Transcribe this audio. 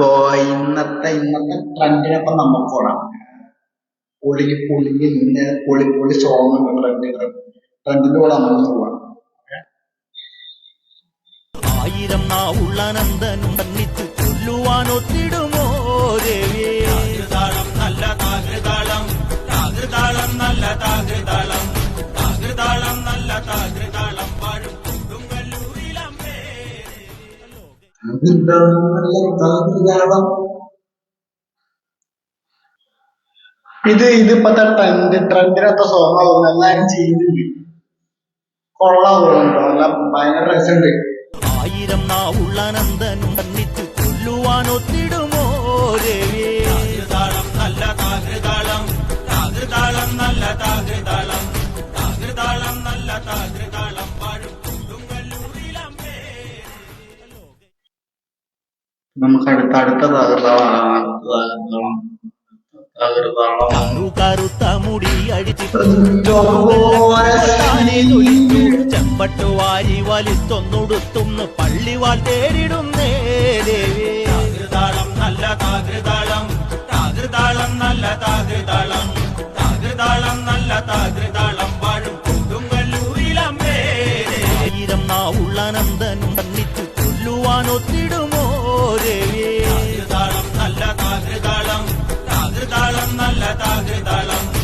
അപ്പോ ഇന്നത്തെ ഇന്നത്തെ ട്രെൻഡിനൊപ്പം നമുക്ക് ഓടാം പൊളിഞ്ഞ് പൊളിഞ്ഞ് നിന്ന് പൊളി പൊളി സോങ് ട്രെൻഡ് ട്രെൻഡിന്റെ കൂടെ നമുക്ക് പോവാം. ആയിരം നാവുള്ള നന്ദനും വർണിച്ചു ചൊല്ലുവാൻ ഒത്തിടുമോ ദേവിയേ? താകൃതാളം നല്ല താകൃതാളം. താകൃതാളം നല്ല താകൃതാളം. ഇത് ഇതിപ്പത്തെ ട്രെൻഡ് ട്രെൻഡിനൊത്ത സോങ് ആവുന്നു എല്ലാരും ചെയ്യുന്നുണ്ട്. കൊള്ളാവുന്നുണ്ടോ എല്ലാം ഭയങ്കര രസമുണ്ട്. ആയിരം നാവുള്ള നന്ദനും വർണിച്ചു ചൊല്ലുവാൻ നമുക്ക് അടുത്ത അടുത്ത കറുത്ത മുടി അടിച്ചിട്ട് ചോര ചെമ്പട്ടു വാരി വലിത്തൊന്നുടുത്തുന്ന് പള്ളിവാൾ തേടിടുന്നേ താകൃതാളം നല്ല താകൃതാളം താകൃതാളം നല്ല താകൃതാളം താകൃതാളം നല്ല താകൃതാളം വാഴും കൊടുങ്ങല്ലൂരിലമ്മേ ആയിരം നാവുള്ള നന്ദനും വർണിച്ചു ചൊല്ലുവാൻ താകൃതാളം താകൃതാളം നല്ല താകൃതാളം.